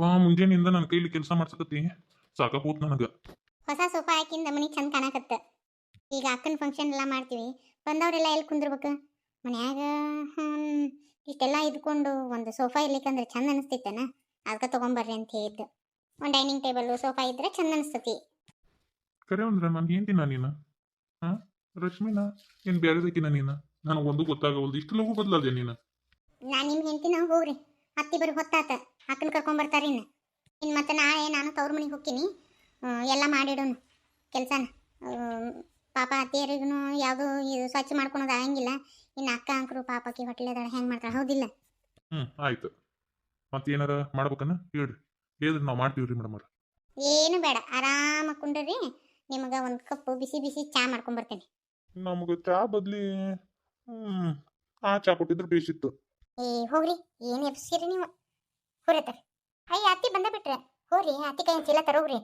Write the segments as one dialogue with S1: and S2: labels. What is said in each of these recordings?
S1: ಯಪ್ಪ ಮುಂಜಾನೆಯಿಂದ ನನ್ನ ಕೈಲಿ ಕೆಲಸ ಮಾಡ್ಸಕತ್ತಿ. ಸಾಕಾಗೋತ್ ನನಗ.
S2: ಹೊಸ ಸೋಫಾ ಹಾಕಿಂದ ಮನಿ ಚಂದ ಕಾಣಕತ್ತ. ಈಗ ಅಕ್ಕನ ಫಂಕ್ಷನ್ ಎಲ್ಲ ಮಾಡ್ತೀವಿ. ಬಂದವರೆಲ್ಲ ಎಲ್ಲಿ ಕುಂದಿರ್ಬೇಕು? ಮನ್ಯಾಗ ಇಷ್ಟೆಲ್ಲ ಇದ್ಕೊಂಡು ಒಂದು ಸೋಫಾ ಇರ್ಲಿಕ್ಕಂದ್ರೆ ಚಂದ ಅನಿಸ್ತಿತ್ತನ ಅದಕ್ಕೆ ತಗೊಂಬರ್ರಿ ಅಂತ ಹೇಳಿದ್ದು. ಒಂದು ಡೈನಿಂಗ್ ಟೇಬಲ್ ಸೋಫಾ ಇದ್ರೆ ಚಂದ ಅನಿಸ್ತತಿ.
S1: ಕರೆ ಅಂದ್ರೆ ನಾನು ಹೇಳ್ತೀನ ನೀನು? ಹಾಂ? ರಶ್ಮಿನಾ? ಏನು ಬೇರೆದಕ್ಕಿನ ನೀನು? ನನಗೆ ಒಂದು ಗೊತ್ತಾಗವಲ್ದು. ಇಷ್ಟು ಲಘು ಬದಲಾದೆ ನೀನು?
S2: ನಾನು ನಿಮ್ಮ ಹೆಂಡತಿ ನಾವು ಹೋಗ್ರಿ. ಅತ್ತಿ ಬರೀ ಹೊತ್ತಾತ. ಅಕ್ಕನ ಕರ್ಕೊಂಬರ್ತಾರ ಇನ್ನು. ಇನ್ನು ಮತ್ತೆ ನಾಳೆ ನಾನು ತವ್ರ ಮನೆಗೆ ಹೋಗ್ತೀನಿ. ಎಲ್ಲ ಮಾಡಿಡೋನು ಕೆಲಸನ. ಪಾಪ ಅತ್ತಿಯರಿಗೂ ಯಾವುದು ಇದು ಸ್ವಚ್ಛ ಮಾಡ್ಕೊಳೋದು ಆಗಂಗಿಲ್ಲ. ಇನ್ನು ಅಕ್ಕ ಅಂಕರು ಪಾಪಕ್ಕೆ ಹೊಟ್ಟೆಲೆದಾಳ ಹೆಂಗೆ ಮಾಡ್ತಾಳೆ? ಹೌದಿಲ್ಲ?
S1: ಹ್ಞೂ ಆಯ್ತು. ಏನಾರ ಮಾಡ್ಬೇಕನ್ನ ಹೇಳ್ರಿ. ಹೇಳಿದ್ರೆ ನಾವು ಮಾಡ್ತೀವಿ ರೀ ಮೇಡಮ್
S2: ಏನು ಬೇಡ. ಆರಾಮ ಕುಂಡ್ರಿ. ನಿಮಗೆ ಒಂದು ಕಪ್ ಬಿಸಿ ಬಿಸಿ ಚಾ ಮಾಡ್ಕೊಂಬರ್ತೇನೆ.
S1: ನಮಗೆ ಚಾ ಬದ್ಲಿ ಹ್ಞೂ ಆ ಚಾ ಕೊಟ್ಟಿದ್ರೆ ಬೇಸಿತ್ತು
S2: ಏ ಹೋಗ್ರಿ ಏನು ಎಬ್ಸಿರಿ ನೀವು? ಹೋರತ್ತ ಅಯ್ಯ ಅತ್ತಿ ಬಂದ ಬಿಟ್ರೆ. ಹೋಗ್ರಿ ಅತ್ತಿ ಕೈ ಚೀಲ ತರೋಗ್ರಿ.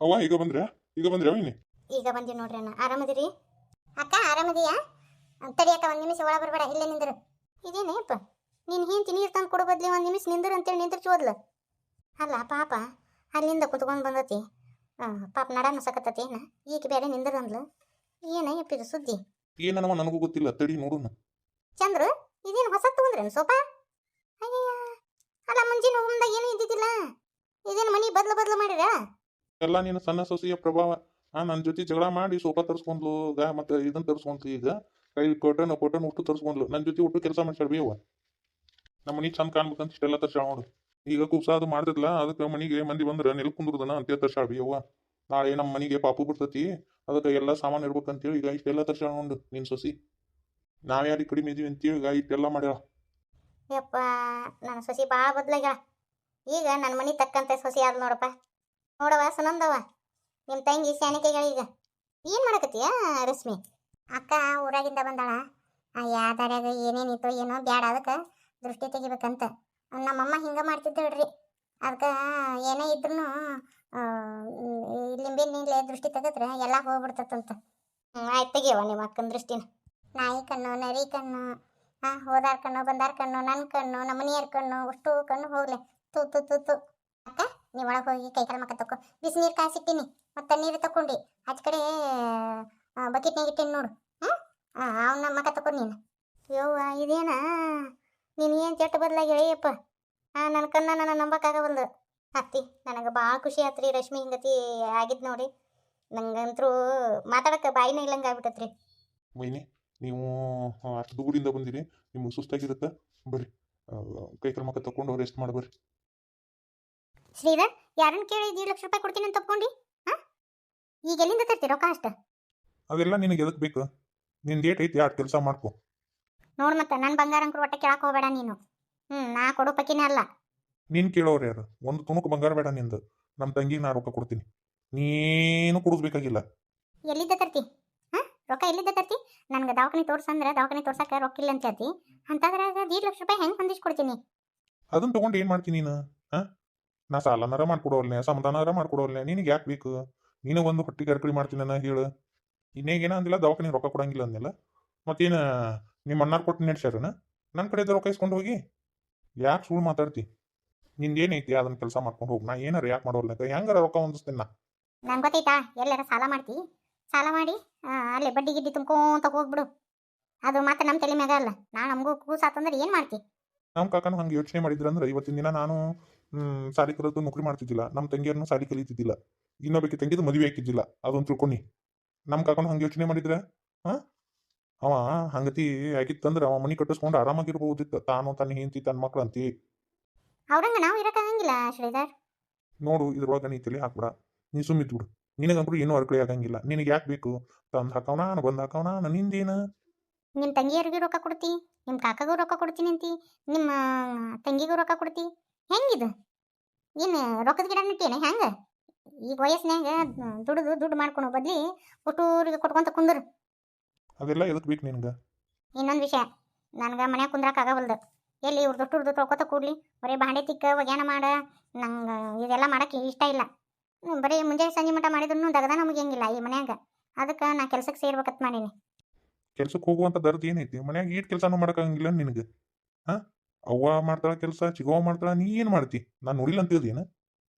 S1: ಅವ ಈಗ ಬಂದ್ರೆ? ಈಗ ಬಂದ್ರೆ ಅವನಿ
S2: ಈಗ ಬಂದಿ ನೋಡ್ರಿ ಅಣ್ಣ. ಆರಾಮದಿರಿ? ಅಕ್ಕ ಆರಾಮದಿಯಾ? ತಡಿ ಅಕ್ಕ ಒಂದು ನಿಮಿಷ ಒಳ ಬರಬೇಡ ಇಲ್ಲೇ ನಿಂದ್ರು. ಇದೇನೇಪ್ಪ ನೀನು ಹಿಂತಿ ನೀರು ತಂದು ಕೊಡೋ ಬದ್ಲಿ ಒಂದು ನಿಮಿಷ ನಿಂದ್ರು ಅಂತೇಳಿ ನಿಂದ್ರ ಚೋದ್ಲ ಅಲ್ಲ ಪಾಪ ಅಲ್ಲಿಂದ ಕುತ್ಕೊಂಡ್ ಬಂದತಿ. ಪಾಪ ನಡ ನುಸಕತ್ತತಿ ಏನ? ಈಗ ಬೇರೆ ನಿಂದರು ಅಂದ್ಲು ಏನ ಇದು ಸುದ್ದಿ?
S1: ಏನನ್ನವ ನನಗೂ ಗೊತ್ತಿಲ್ಲ. ತಡಿ ನೋಡೋಣ.
S2: ಚಂದ್ರು? ಇದೇನು ಹೊಸ ತಗೊಂಡ್ರೇನು ಸೋಫಾ ಅಯ್ಯಯ್ಯ, ಅಲ್ಲ ಮುಂಜಿನ ಮುಂದಾಗ ಏನು ಇದ್ದಿದ್ದಿಲ್ಲ. ಇದೇನು ಮನಿ ಬದಲು ಬದಲು ಮಾಡಿರ?
S1: ಎಲ್ಲ ನೀನು ಸಣ್ಣ ಸೊಸೆಯ ಪ್ರಭಾವ. ಆ ನನ್ನ ಜೊತೆ ಜಗಳ ಮಾಡಿ ಸೋಫಾ ತರಿಸ್ಕೊಂಡ್ಲು ಗ ಮತ್ತೆ ಇದನ್ನ ತರಿಸ್ಕೊಂಡ್ಲು ಈಗ. ಕೈ ಕೊಟ್ಟನ ಕೊಟ್ಟನ ಉಟ್ಟು ತರಿಸ್ಕೊಂಡ್ಲು. ನನ್ನ ಜೊತೆ ಒಟ್ಟು ಕೆಲಸ ಮಾಡ್ಸಾಳ ಬೇವ ನಮ್ಮ ಮನಿ ಚಂದ ಕಾಣ್ಬೇಕಂತ ಇಷ್ಟೆಲ್ಲ ತರ್ಸಾಳ ನೋಡು. ಈಗ ಕುಬ್ಸ ಅದು ಮಾಡ್ತಿದ್ಲ, ಅದಕ್ಕೆ ಮನಿಗೆ ಮಂದಿ ಬಂದ್ರೆ ನೆಲ್ ಕುಂದ್ರದನ ಅಂತ ತರ್ಸಾಳ ಬೇವ ನಾಳೆ ನಮ್ಮ ಮನಿಗೆ ಪಾಪು ಬಿಡ್ತತಿ ಅದಕ್ಕೆ ಎಲ್ಲ ಸಾಮಾನು ಇರ್ಬೇಕಂತೇಳಿ ಈಗ ಇಷ್ಟೆಲ್ಲ ತರ್ಸಾಳ ನೋಡು ನಿನ್ ಸೊಸಿ. ನಾವ್ಯಾರಿಗೆ ಕಡಿಮೆ ಇದೀವಿ ಅಂತೇಳಿ ಈಗ ಇಷ್ಟೆಲ್ಲ ಮಾಡ್ಯಾಳ.
S2: ಯಪ್ಪ ನನ್ನ ಸೊಸಿ ಭಾಳ ಬದ್ಲಾಗ್ಯಾಳ. ಈಗ ನನ್ನ ಮನೆ ತಕ್ಕಂತೆ ಸೊಸಿ ಆದ್ ನೋಡಪ್ಪ. ನೋಡವ ಸುನಂದವ ನಿಮ್ಮ ತಂಗಿ ಸ್ಯಾನಿಕೆಗಳ ಈಗ. ಏನು ಮಾಡಕತ್ತೀಯ ರಶ್ಮಿ? ಅಕ್ಕ ಊರಾಗಿಂದ ಬಂದಾಳ. ಆ ಯಾವ್ದಾರ್ಯಾಗ ಏನೇನಿತ್ತು ಏನೋ ಬ್ಯಾಡ ಅದಕ್ಕೆ ದೃಷ್ಟಿ ತೆಗಿಬೇಕಂತ. ನಮ್ಮಮ್ಮ ಹಿಂಗೆ ಮಾಡ್ತಿದ್ದೇಳ್ರಿ ಅದಕ್ಕೆ ಏನೇ ಇದ್ರೂ ಲಿಂಬೆ ನೀಲೆ ದೃಷ್ಟಿ ತೆಗೆದ್ರೆ ಎಲ್ಲ ಹೋಗ್ಬಿಡ್ತತ್ತಂತ ಹ್ಞೂ ಆಯ್ತು ತೆಗಿಯವ ನಿಮ್ಮ ಅಕ್ಕನ ದೃಷ್ಟಿನ. ನಾಯಿ ಕಣ್ಣು, ನರಿ ಕಣ್ಣು, ಆ, ಹೋದಾರ ಕಣ್ಣು, ಬಂದಾರ ಕಣ್ಣು ನನ್ನ ಕಣ್ಣು ನಮ್ಮ ಮನೆಯವ್ರ ಕಣ್ಣು, ಅಷ್ಟು ಕಣ್ಣು ಹೋಗ್ಲೆ. ತು ತು ತು ತು ಅಕ್ಕ ನೀ ಒಳಗೆ ಹೋಗಿ ಕೈ ಕಾಲು ಮಕ್ಕ ತಕೊ ಬಿಸಿನೀರು ಕಾಯಿಸಿಟ್ಟಿನಿ. ಮತ್ತೆ ನೀರು ತಕೊಂಡಿ ಆಚೆ ಕಡೆ ಬಕೆಟ್ನಾಗ ಇಟ್ಟಿನಿ ನೋಡು. ಹಾಂ ಅವನ್ನ ಮಕ್ಕ ತಕೊ ನೀನು. ಯವ್ವ, ಇದೇನ? ನೀನು ಏನು ಕೆಟ್ಟ ಬದಲಾಗಿ ಹೇಳಿಯಪ್ಪ? ಹಾಂ ನನ್ನ ಕಣ್ಣ ನನ್ನ ನಂಬಕ್ಕಾಗವಲ್ದು. ಅತ್ತಿ, ನನಗೆ ಭಾಳ ಖುಷಿ ಆತ್ರಿ ರಶ್ಮಿ ಹಿಂಗತಿ ಆಗಿದ್ ನೋಡಿ. ನಂಗಂತರೂ ಮಾತಾಡಕ್ಕೆ ಬಾಯಿನ ಇಲ್ಲಂಗೆ ಆಗ್ಬಿಟ್ಟತ್ರಿ.
S1: ನೀವು ಅಷ್ಟು ದೂರಿಂದ ಬಂದಿರಿ ನಿಮ್ಗೆ ಸುಸ್ತಾಗಿರುತ್ತೆ ಬರ್ರಿ. ಕೈ ಕಾಲು ಮಕ್ಕ ತಕೊಂಡು ರೆಸ್ಟ್ ಮಾಡಿ ಬರ್ರಿ.
S2: ಶ್ರೀಧರ್ ಯಾರನ್ನ ಕೇಳಿ ಐದು ಲಕ್ಷ ರೂಪಾಯಿ ಕೊಡ್ತೀನಿ ಅಂತ ಹಾ ಈಗ ಎಲ್ಲಿಂದ ತರ್ತೀರ ರೊಕ್ಕ ಅಷ್ಟ?
S1: ಅದೆಲ್ಲ ನಿನಗೆ ಎದಕ್ಕೆ ಬೇಕು? ನಿನ್ ಡೇಟ್ ಐತಿ ಎರಡು ಕೆಲಸ ಮಾಡ್ಕೊ.
S2: ನೋಡ್ ಮತ್ತೆ ನನ್ನ ಬಂಗಾರ ಅಂಕರು ಒಟ್ಟೆ ಕೇಳಕ್ ಹೋಗ್ಬೇಡ ನೀನು. ಹ್ಮ್ ನಾ ಕೊಡೋ ಪಕ್ಕಿನೇ ಅಲ್ಲ.
S1: ನೀನ್ ಕೇಳೋರು ಯಾರು? ಒಂದು ತುಣುಕು ಬಂಗಾರ ಬೇಡ ನಿಂದು. ನಮ್ಮ ತಂಗಿಗೆ ನಾ ರೊಕ್ಕ ಕೊಡ್ತೀನಿ. ನೀನು ಕೊಡಿಸ್ಬೇಕಾಗಿಲ್ಲ.
S2: ಎಲ್ಲಿಂದ ತರ್ತಿ? ರೊಕ್ಕ ಎಲ್ಲಿದ್ದ ತರ್ತಿ? ನನ್ಗೆ ದವಾಖಾನೆ ತೋರ್ಸಂದ್ರೆ ದವಾಖಾನೆ ತೋರ್ಸಕ್ಕೆ ರೊಕ್ಕ ಇಲ್ಲ ಅಂತ ಹೇಳ್ತಿ. ಅಂತದ್ರಾಗ ದೀಡ್ ಲಕ್ಷ ರೂಪಾಯಿ ಹೆಂಗ್ ಹೊಂದಿಸ್ ಕೊಡ್ತೀನಿ?
S1: ಅದನ್ನ ತಗೊಂಡು ಏನು ಮಾಡ್ತೀನಿ ನೀನು? ಹಾಂ ನಾ ಸಾಲನಾರ ಮಾಡ್ಕೊಡೋಲ್ನೆ ಸಮಾಧಾನಾರ ಮಾಡ್ಕೊಡೋಲ್ನೆ ನಿನಗೆ ಯಾಕೆ ಬೇಕು? ನೀನು ಒಂದು ಹೊಟ್ಟಿ ಕರ್ಕಳಿ ಮಾಡ್ತೀನಿ ನಾ ಹೇಳು. ಇನ್ನೇಗೇನ ಅಂದಿಲ್ಲ ದವಾಖಾನೆ ರೊಕ್ಕ ಕೊಡಂಗಿಲ್ಲ ಅಂದಿಲ್ಲ. ಮತ್ತೇನು ನಿಮ್ಮ ಅಣ್ಣ ಕೊಟ್ಟು ನಡೆಸ್ಯಾರನ? ನನ್ನ ಕಡೆ ರೊಕ್ಕ ಇಸ್ಕೊಂಡು ಹೋಗಿ. ಯಾಕೆ ಸುಳ್ಳು ಮಾತಾಡ್ತಿ? ನಿಂದೇನೈತಿ ಅದನ್ನ ಕೆಲಸ ಮಾಡ್ಕೊಂಡು ಹೋಗಿ? ನಾ ಏನಾರು ಯಾಕೆ ಮಾಡೋಲ್ಲ ಹೆಂಗಾರ ರೊಕ್ಕ ಹೊಂದಿಸ್ತೀನಿ ನಾ?
S2: ನಂಗೆ ಗೊತ್ತೈತಾ ಎಲ್ಲಾರ ಸಾಲ ಮಾಡ್ತಿ? ಸಾಲ ಮಾಡಿ ಅಲ್ಲೇ ಬಡ್ಡಿ ಗಿಡ್ಡಿ ತುಂಬ್ಕೊಂತ ಹೋಗ್ಬಿಡು. ಅದು ಮತ್ತೆ ನಮ್ಮ ತಲೆ ಮ್ಯಾಗ ಅಲ್ಲ. ನಾ ನಮಗೂ ಕೂಸಾತಂದ್ರೆ ಏನು ಮಾಡ್ತಿ?
S1: ನಮ್ಮ ಕಾಕನು ಹಂಗೆ ಯೋಚನೆ ಮಾಡಿದ್ರಂದ್ರೆ ಇವತ್ತಿನ ದಿನ ನಾನು ಹ್ಮ್ ಸಾಲಿ ಕಲಿತು ನೌಕರಿ ಮಾಡ್ತಿದ್ದಿಲ್ಲ. ನಮ್ಮ ತಂಗಿಯರನ್ನು ಸಾಲಿ ಕಲಿತಿದ್ದಿಲ್ಲ. ಇನ್ನೊಬ್ಬಕ್ಕೆ ತಂಗಿದು ಮದುವೆ ಹಾಕಿದ್ದಿಲ್ಲ ಅದೊಂದು ತಿಳ್ಕೊಂಡಿ. ನಮ್ಮ ಕಾಕನು ಹಂಗೆ ಯೋಚನೆ ಮಾಡಿದ್ರೆ ಹಾ? ಅವ ಹಂಗತಿ ಆಗಿತ್ತಂದ್ರೆ ಅವ ಮನಿ ಕಟ್ಟಿಸ್ಕೊಂಡು ಆರಾಮಾಗಿರ್ಬೋದಿತ್ತು. ತಾನು ತನ್ನ ಹೆಂಡತಿ ತನ್ನ ಮಕ್ಳು ಅಂತಿ.
S2: ಅವ್ರಂಗ ನಾವು ಇರಕ್ಕಾಗಂಗಿಲ್ಲ ಶ್ರೀಧರ್.
S1: ನೋಡು ಇದ್ರೊಳಗೆ ನೀ ತಲೆ ಹಾಕ್ಬಿಡ. ನೀ ಸುಮ್ಮಿತ್ತು ಬಿಡು ನಿನಗಂತೂ ಏನೂ ಅರ್ಕಳಿ ಆಗಂಗಿಲ್ಲ. ನಿನಗೆ ಯಾಕೆ ಬೇಕು? ತಂದು ಹಾಕವನ ನಾನು ಬಂದು ಹಾಕವನ ನಿಂದೇನು?
S2: ನಿಮ್ಮ ತಂಗಿಯರಿಗೂ ರೊಕ್ಕ ಕೊಡ್ತಿ ನಿಮ್ಮ ಕಾಕಾಗೂ ರೊಕ್ಕ ಕೊಡ್ತೀನಿ ಅಂತಿ ನಿಮ್ಮ ತಂಗಿಗೂ ರೊಕ್ಕ ಕೊಡ್ತಿ ಹೆಂಗಿದು? ಏನು ರೊಕ್ಕದ ಗಿಡ ನೆಟ್ಟೇನೆ ಹೆಂಗೆ ಈಗ ವಯಸ್ಸಿನಾಗ ದುಡಿದು ದುಡ್ಡು ಮಾಡ್ಕೊಳೋ ಬದ್ಲಿ ಹುಟ್ಟೂರಿಗೆ ಕೊಟ್ಕೊಂತ ಕುಂದರು.
S1: ಅದೆಲ್ಲ ಎದಕ್ಕೆ ಬೇಕು ನಿನಗೆ?
S2: ಇನ್ನೊಂದು ವಿಷಯ ನನಗೆ ಮನ್ಯಾಗ ಕುಂದ್ರಕ್ಕೆ ಆಗವಲ್ದು. ಎಲ್ಲಿ ಇವ್ರದ್ದು ಹುಟ್ಟುರ್ದು ತೊಳ್ಕೊತ ಕೂಡ್ಲಿ ಬರೀ ಬಾಂಡೆ ತಿಕ್ಕ ಒಗ್ಯಾನ ಮಾಡ ನಂಗೆ ಇದೆಲ್ಲ ಮಾಡೋಕ್ಕೆ ಇಷ್ಟ ಇಲ್ಲ. ಬರೀ ಮುಂಜಾನೆ ಸಂಜೆ ಮಟ ಮಾಡಿದ್ರು ದಗದಾನ ಮುಗಿಯಂಗಿಲ್ಲ ಈ ಮನ್ಯಾಗ. ಅದಕ್ಕೆ ನಾ ಕೆಲ್ಸಕ್ಕೆ ಸೇರ್ಬೇಕತ್ ಮಾಡೀನಿ.
S1: ಕೆಲ್ಸಕ್ಕೆ ಹೋಗುವಂತ ದರ್ದ್ ಏನೈತಿ? ಮನ್ಯಾಗ ಈಟ್ ಕೆಲಸನೂ ಮಾಡಕಾಗಂಗಿಲ್ಲ ನಿನಗೆ. ಹಾ? ಅವ್ವ ಮಾಡ್ತಾಳ ಕೆಲಸ ಚಿಗವ್ವ ಮಾಡ್ತಾಳ ನೀ ಏನು ಮಾಡ್ತಿ? ನಾನು ನೋಡಿಲ್ಲ ಅಂತ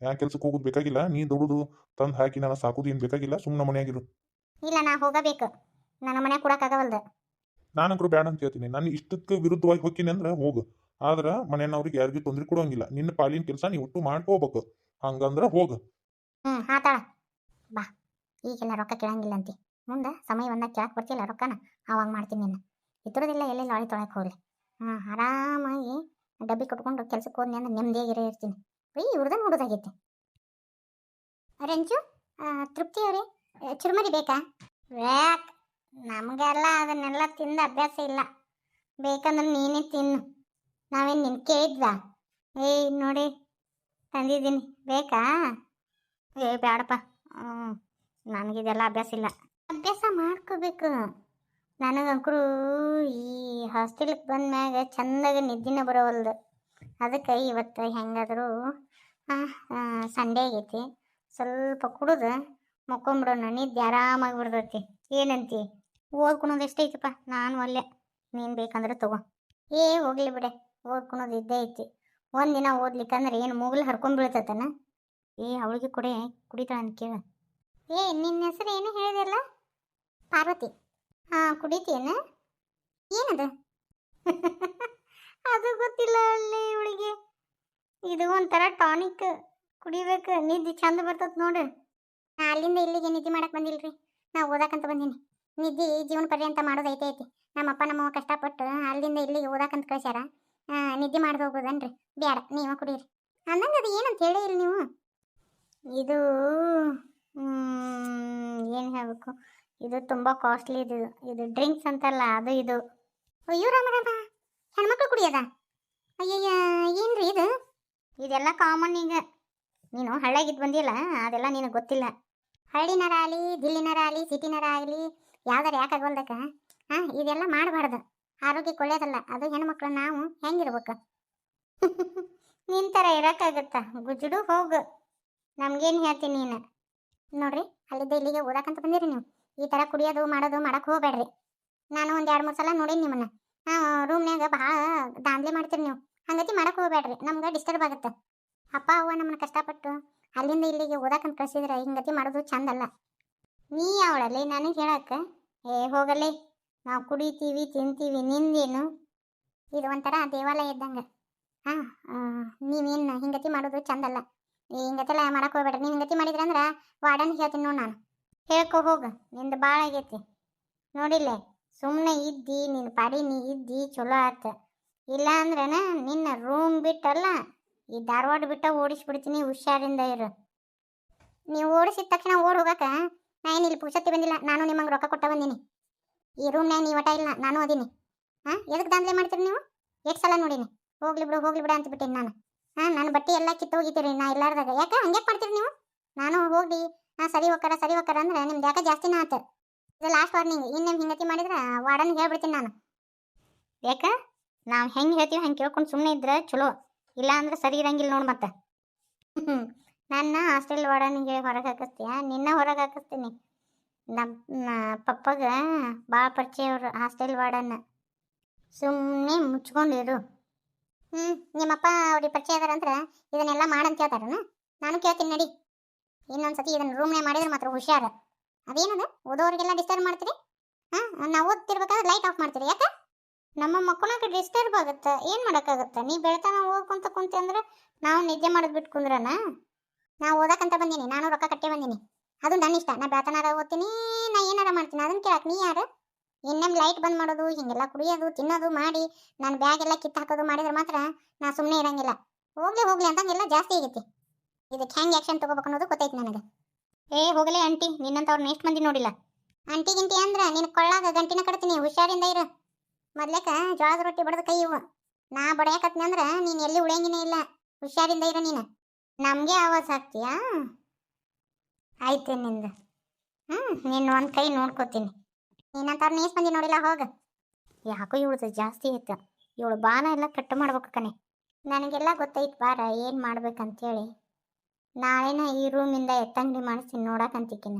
S1: ಯಾ ಕೆಲ್ಸಕ್ಕೆ ಹೋಗೋದು ಬೇಕಾಗಿಲ್ಲ? ನೀ ದುಡುದು ತಂದ್ ಹಾಕಿ ನಾನು ಸಾಕುದು ಏನು ಬೇಕಾಗಿಲ್ಲ? ಸುಮ್ಮನೆ ಮನೆಯಾಗಿರು
S2: ಇಲ್ಲ ನಾ ಹೋಗಬೇಕು. ನನ್ನ ಮನೆ ನಾನು
S1: ನಾನಂಕರು ಬೇಡ ಅಂತ ಹೇಳ್ತೀನಿ. ನಾನು ಇಷ್ಟಕ್ಕೆ ವಿರುದ್ಧವಾಗಿ ಹೋಗ್ತೀನಿ ಅಂದ್ರೆ ಹೋಗು. ಆದ್ರೆ ಅವ್ರಿಗೆ ಯಾರಿಗೂ ತೊಂದರೆ ಕೊಡೋಂಗಿಲ್ಲ. ನಿನ್ನ ಪಾಲಿನ ಕೆಲಸ ನೀವು ಒಟ್ಟು ಮಾಡ್ಕೋಬೇಕು. ಹಂಗಂದ್ರ ಹೋಗು.
S2: ಹ್ಞೂ ಹಾತಾಳ ಬಾ ಈಗೆಲ್ಲ ರೊಕ್ಕ ಕೇಳಂಗಿಲ್ಲ ಅಂತಿ ಮುಂದೆ ಸಮಯ ಬಂದಾಗ ಕೇಳಕ್ಕೆ ಬರ್ತಿಲ್ಲ ರೊಕ್ಕನ? ಅವಾಗ ಮಾಡ್ತೀನಿ ನಿನ್ನ. ಇದ್ರದೆಲ್ಲ ಎಲ್ಲಿ ಲಾಳಿ ತೊಳಕ್ಕೆ ಹೋಗ್ಲಿ. ಹಾಂ ಆರಾಮಾಗಿ ಡಬ್ಬಿ ಕಟ್ಕೊಂಡು ಕೆಲ್ಸಕ್ಕೆ ಹೋದ್ನಿ ಅಂದ್ರೆ ನೆಮ್ಮದಿಯಾಗಿರೇ ಇರ್ತೀನಿ. ಬೈ ಇವ್ರದ್ದು ನೋಡೋದಾಗೈತಿ. ಆ, ತೃಪ್ತಿ ಅವ್ರಿ ಚುರುಮರಿ ಬೇಕಾ? ವ್ಯಾಕ್ ನಮಗೆಲ್ಲ ಅದನ್ನೆಲ್ಲ ತಿಂದ ಅಭ್ಯಾಸ ಇಲ್ಲ. ಬೇಕಂದ್ರೆ ನೀನೇ ತಿನ್ನು. ನಾವೇನು ನಿನ್ ಕೇಳಿದ್ವಾ? ಏಯ್ ನೋಡಿ ತಂದಿದ್ದೀನಿ. ಬೇಕಾ? ಏ ಬೇಡಪ್ಪ ಹ್ಞೂ ನನಗಿದೆಲ್ಲ ಅಭ್ಯಾಸ ಇಲ್ಲ. ಅಭ್ಯಾಸ ಮಾಡ್ಕೋಬೇಕು. ನನಗಂಕರು ಈ ಹಾಸ್ಟೆಲ್ಗೆ ಬಂದ್ಮ್ಯಾಗ ಚಂದಾಗ ನಿದ್ದಿನ ಬರೋವಲ್ದು. ಅದಕ್ಕೆ ಇವತ್ತು ಹೆಂಗಾದರೂ ಸಂಡೇ ಆಗೈತಿ. ಸ್ವಲ್ಪ ಕುಡಿದು ಮಕ್ಕೊಂಬಿಡೋಣ. ನಿದ್ದೆ ಆರಾಮಾಗಿ ಬಿಡ್ತೈತಿ ಏನಂತಿ? ಓದ್ಕೊಳೋದು ಎಷ್ಟೈತಪ್ಪ ನಾನು ಒಲ್ಲೆ. ನೀನು ಬೇಕಂದ್ರೆ ತಗೋ. ಏ, ಹೋಗ್ಲಿ ಬಿಡೆ. ಓದ್ಕೊಳೋದು ಇದ್ದೇ ಐತಿ. ಒಂದಿನ ಓದ್ಲಿಕ್ಕಂದ್ರೆ ಏನು ಮುಗಿಲು ಹರ್ಕೊಂಡ್ ಬೀಳ್ತೈತನ? ಏ, ಅವಳಿಗೆ ಕೊಡೆ, ಕುಡಿತಾಳ ಅಂತ ಕೇಳ. ಏ, ನಿನ್ನ ಹೆಸರು ಏನು ಹೇಳಿದಲ್ಲ ಪಾರ್ವತಿ. ಹಾಂ, ಕುಡಿತೀಯನ? ಏನದು? ಅದು ಗೊತ್ತಿಲ್ಲ ಅಲ್ಲಿ ಇವಳಿಗೆ ಇದು ಒಂಥರ ಟಾನಿಕ್. ಕುಡಿಬೇಕು, ನಿದ್ದೆ ಚಂದ ಬರ್ತದ ನೋಡು. ನಾ ಅಲ್ಲಿಂದ ಇಲ್ಲಿಗೆ ನಿದ್ದೆ ಮಾಡಕ್ ಬಂದಿಲ್ರಿ. ನಾ ಓದಾಕಂತ ಬಂದೀನಿ. ನಿದ್ದೆ ಜೀವನ ಪರ್ಯಂತ ಮಾಡೋದು ಐತೆ. ಐತಿ ನಮ್ಮಪ್ಪ, ನಮ್ಮವ್ವ ಕಷ್ಟಪಟ್ಟು ಅಲ್ಲಿಂದ ಇಲ್ಲಿಗೆ ಓದಾಕಂತ ಕಳ್ಸ್ಯಾರ. ನಿದ್ದೆ ಮಾಡ್ದು ಹೋಗೋದನ್ರಿ. ಬೇಡ ನೀವು ಕುಡೀರಿ. ಅಂದಂಗೆ ಅದು ಏನಂತ ಹೇಳೇ ಇಲ್ಲ ನೀವು. ಇದು ಏನು ಹೇಳಬೇಕು? ಇದು ತುಂಬ ಕಾಸ್ಟ್ಲಿ ಇದು. ಇದು ಡ್ರಿಂಕ್ಸ್ ಅಂತಲ್ಲ, ಅದು ಇದು. ಅಯ್ಯೋ ರಾಮ ರಾಮ ಹೆಣ್ಮಕ್ಳು ಕುಡಿಯೋದ? ಅಯ್ಯಯ್ಯ, ಏನ್ರಿ ಇದು? ಇದೆಲ್ಲ ಕಾಮನ್ ಈಗ. ನೀನು ಹಳ್ಳಿಯಾಗಿದ್ದು ಬಂದಿಲ್ಲ ಅದೆಲ್ಲ ನಿನಗೆ ಗೊತ್ತಿಲ್ಲ. ಹಳ್ಳಿನರ ಆಗಲಿ ದಿಲ್ಲಿನಾರ ಆಗಲಿ ಸಿಟಿನರ ಆಗಲಿ ಯಾವ್ದಾರು ಯಾಕಾಗಲ್ದಕ್ಕ ಹಾಂ, ಇದೆಲ್ಲ ಮಾಡಬಾರ್ದು. ಆರೋಗ್ಯಕ್ಕೆ ಒಳ್ಳೇದಲ್ಲ, ಅದು ಹೆಣ್ಮಕ್ಳು ನಾವು ಹೆಂಗಿರ್ಬೇಕು? ನಿನ್ ಥರ ಇರೋಕ್ಕಾಗತ್ತಾ? ಗುಜುಡು ಹೋಗು. ನಮ್ಗೇನು ಹೇಳ್ತೀನಿ ನೀನು? ನೋಡ್ರಿ, ಅಲ್ಲಿದ್ದ ಇಲ್ಲಿಗೆ ಓದಾಕಂತ ಬಂದಿರಿ ನೀವು. ಈ ಥರ ಕುಡಿಯೋದು, ಮಾಡೋದು ಮಾಡಕ್ಕೆ ಹೋಗ್ಬೇಡ್ರಿ. ನಾನು ಒಂದು ಎರಡು ಮೂರು ಸಲ ನೋಡೀನಿ ನಿಮ್ಮನ್ನ. ರೂಮ್ನ್ಯಾಗ ಭಾಳ ದಾಂಧಲೆ ಮಾಡ್ತೀರಿ ನೀವು. ಹಂಗತಿ ಮಾಡಕ್ಕೆ ಹೋಗ್ಬೇಡ್ರಿ, ನಮ್ಗೆ ಡಿಸ್ಟರ್ಬ್ ಆಗುತ್ತೆ. ಅಪ್ಪ, ಅವ್ವ ನಮ್ಮನ್ನ ಕಷ್ಟಪಟ್ಟು ಅಲ್ಲಿಂದ ಇಲ್ಲಿಗೆ ಓದಾಕಂತ ಕಳ್ಸಿದ್ರೆ ಹಿಂಗತಿ ಮಾಡೋದು ಚಂದಲ್ಲ. ನೀ ಅವಳಲ್ಲಿ ನನಗೆ ಹೇಳಕ್ಕೆ ಏ, ಹೋಗಲಿ. ನಾವು ಕುಡಿತೀವಿ, ತಿಂತೀವಿ, ನಿಂದೇನು? ಇದು ಒಂಥರ ದೇವಾಲಯ ಇದ್ದಂಗೆ. ಹಾಂ ನೀವೇನು ಹಿಂಗತಿ ಮಾಡೋದು ಚಂದಲ್ಲ. ಹಿಂಗತೆಲ್ಲ ಮಾಡಕ್ಕೆ ಹೋಗ್ಬೇಡ್ರಿ ನೀವು ಹಿಂಗತಿ ಮಾಡಿದ್ರ ಅಂದ್ರೆ ವಾರ್ಡನ್ ಹೇಳ್ತೀನಿ ನೋಡಿ ನಾನು. ಹೇಳ್ಕೊ ಹೋಗು, ನಿಂದು ಭಾಳ ಆಗೈತಿ. ನೋಡಿಲ್ಲ ಸುಮ್ಮನೆ ಇದ್ದಿ ನಿನ್ನ ಪಾಡಿ ನೀ ಇದ್ದಿ, ಚಲೋ ಆತ. ಇಲ್ಲ ಅಂದ್ರೇನ ನಿನ್ನ ರೂಮ್ ಬಿಟ್ಟಲ್ಲ, ಈ ಧಾರವಾಡ ಬಿಟ್ಟ ಓಡಿಸ್ಬಿಡ್ತೀನಿ, ಹುಷಾರಿಂದ ಇರು. ನೀವು ಓಡಿಸಿದ ತಕ್ಷಣ ಓಡ್ ಹೋಗಾಕ ನಾ ಏನಿಲ್ಲ ಪುರುಷತ್ತಿ ಬಂದಿಲ್ಲ, ನಾನು ನಿಮಗೆ ರೊಕ್ಕ ಕೊಟ್ಟ ಬಂದೀನಿ. ಈ ರೂಮ್ನ್ಯಾಗ ನೀವು ಒಟ ಇಲ್ಲ, ನಾನು ಅದೀನಿ. ಹಾಂ ಎದಕ್ಕೆ ದಾಂಧಲೆ ಮಾಡ್ತೀರಿ ನೀವು? ಎಷ್ಟು ಸಲ ನೋಡಿನಿ? ಹೋಗ್ಲಿ ಬಿಡು ಹೋಗ್ಲಿ ಬಿಡು ಅಂತ ಬಿಟ್ಟೀನಿ ನಾನು. ಹಾಂ ನನ್ನ ಬಟ್ಟೆ ಎಲ್ಲ ಕಿತ್ತು ಹೋಗಿತೀರಿ ನಾ ಇಲ್ಲಾರ್ದಾಗ. ಯಾಕೆ? ಹಂಗೆ ಮಾಡ್ತೀರಿ ನೀವು? ನಾನು ಹೋಗಿ ಹಾಂ, ಸರಿ ಹೋಗ್ಕರ ಸರಿ ಹೋಗ್ಕರ ಅಂದ್ರೆ ನಿಮ್ದು ಯಾಕೆ ಜಾಸ್ತಿನ ಆತು? ಇದು ಲಾಸ್ಟ್ ವಾರ್ನಿಂಗ್ ಇನ್ನೇನು ಹಿಂಗತಿ ಮಾಡಿದ್ರೆ ವಾರ್ಡನ್ ಹೇಳ್ಬಿಡ್ತೀನಿ ನಾನು. ಯಾಕ? ನಾವು ಹೆಂಗೆ ಹೇಳ್ತೀವಿ ಹಂಗೆ ಕೇಳ್ಕೊಂಡು ಸುಮ್ಮನೆ ಇದ್ರೆ ಚಲೋ. ಇಲ್ಲ ಅಂದ್ರೆ ಸರಿ ಇರಂಗಿಲ್ಲ ನೋಡು ಮತ್ತೆ. ನನ್ನ ಹಾಸ್ಟೆಲ್ ವಾರ್ಡನಿಗೆ ಹೊರಗೆ ಹಾಕಿಸ್ತೀಯ? ನಿನ್ನ ಹೊರಗೆ ಹಾಕಿಸ್ತೀನಿ. ನಮ್ಮ ಪಪ್ಪಗ ಭಾಳ ಪರಿಚಯ ಅವರು ಹಾಸ್ಟೆಲ್ ವಾರ್ಡನ್ನ ಸುಮ್ಮನೆ ಮುಚ್ಕೊಂಡಿರು. ಹ್ಞೂ ನಿಮ್ಮಪ್ಪ ಅವ್ರಿಗೆ ಪರಿಚಯ ಅದಾರಂದ್ರೆ ಇದನ್ನೆಲ್ಲ ಮಾಡಂತ ಕೇಳ್ತಾರನ ನಾನು ಕೇಳ್ತೀನಿ ನಡಿ. ಇನ್ನೊಂದ್ಸತಿ ಇದನ್ನ ರೂಮ್ನೇ ಮಾಡಿದ್ರೆ ಮಾತ್ರ ಹುಷಾರ. ಅದೇನದ? ಓದೋರಿಗೆಲ್ಲ ಡಿಸ್ಟರ್ಬ್ ಮಾಡ್ತೀರಿ? ಹಾಂ, ನಾವು ಓದ್ತಿರ್ಬೇಕಾದ್ರೆ ಲೈಟ್ ಆಫ್ ಮಾಡ್ತೀರಿ, ಯಾಕೆ? ನಮ್ಮ ಮಕ್ಕಳಕ್ಕೆ ಡಿಸ್ಟರ್ಬ್ ಆಗುತ್ತೆ. ಏನು ಮಾಡೋಕ್ಕಾಗುತ್ತೆ? ನೀ ಬೆಳ್ತಾನ ಓದ್ಕೊಂತ ಕುಂತಿ ಅಂದ್ರೆ ನಾವು ನಿದ್ದೆ ಮಾಡೋದು ಬಿಟ್ಟು ಕುಂದ್ರನ? ನಾ ಓದಕ್ಕಂತ ಬಂದೀನಿ, ನಾನು ರೊಕ್ಕ ಕಟ್ಟೆ ಬಂದೀನಿ. ಅದು ನನ್ನ ಇಷ್ಟ. ನಾ ಬೆಳ್ತಾನಾರ ಓದ್ತೀನಿ, ನಾ ಏನಾರ ಮಾಡ್ತೀನಿ ಅದನ್ನ ಕೇಳಕ್ಕೆ ನೀ ಯಾರು? ಇನ್ನೇನು ಲೈಟ್ ಬಂದ್ ಮಾಡೋದು, ಹಿಂಗೆಲ್ಲ ಕುಡಿಯೋದು, ತಿನ್ನೋದು, ಮಾಡಿ ನಾನು ಬ್ಯಾಗ್ ಎಲ್ಲ ಕಿತ್ತು ಹಾಕೋದು ಮಾಡಿದ್ರೆ ಮಾತ್ರ ನಾ ಸುಮ್ಮನೆ ಇರಂಗಿಲ್ಲ. ಹೋಗ್ಲಿ ಹೋಗ್ಲಿ ಅಂತಂಗೆಲ್ಲ ಜಾಸ್ತಿ ಆಗೈತಿ. ಇದಕ್ಕೆ ಹೆಂಗೆ ಆ್ಯಕ್ಷನ್ ತಗೋಬೇಕು ಅನ್ನೋದು ಗೊತ್ತೈತಿ ನನಗೆ. ಏ, ಹೋಗಲೇ ಆಂಟಿ ನಿನ್ನಂತವ್ರನ್ನ ಎಷ್ಟು ಮಂದಿ ನೋಡಿಲ್ಲ. ಆಂಟಿ, ಗಿಂಟಿ ಅಂದ್ರೆ ನಿನ್ನ ಕೊಳ್ಳಾಗ ಗಂಟಿನ ಕಡ್ತೀನಿ ಹುಷಾರಿಂದ ಇರು. ಮೊದ್ಲೇಕ ಜೋಳದ ರೊಟ್ಟಿ ಬಡದ ಕೈ ಇವು. ನಾ ಬಡಿಯಾಕತ್ನಿ ಅಂದ್ರೆ ನೀನು ಎಲ್ಲಿ ಉಳಿಯಂಗಿನೇ ಇಲ್ಲ. ಹುಷಾರಿಂದ ಇರು ನೀನು. ನಮಗೆ ಆವಾಜ್ ಹಾಕ್ತೀಯಾ? ಆಯ್ತು ನಿಂದು. ಹ್ಞೂ ನಿನ್ನ ಒಂದು ಕೈ ನೋಡ್ಕೋತೀನಿ. ನೀನಂತವ್ರನ್ನ ನೀಸ್ ಬಂದಿ ನೋಡಿಲ್ಲ, ಹೋಗ. ಯಾಕೋ ಇವಳದು ಜಾಸ್ತಿ ಐತ ಇವಳು ಬಾನ ಎಲ್ಲ ಕಟ್ ಮಾಡ್ಬೇಕು ಕಣೆ. ನನಗೆಲ್ಲ ಗೊತ್ತೈತೆ ಬಾರ, ಏನು ಮಾಡ್ಬೇಕಂತೇಳಿ. ನಾಳೆನ ಈ ರೂಮಿಂದ ಎತ್ತಂಗಡಿ ಮಾಡಿಸ್ತೀನಿ ನೋಡಕ್ಕಂತಿಕ್ಕಿನ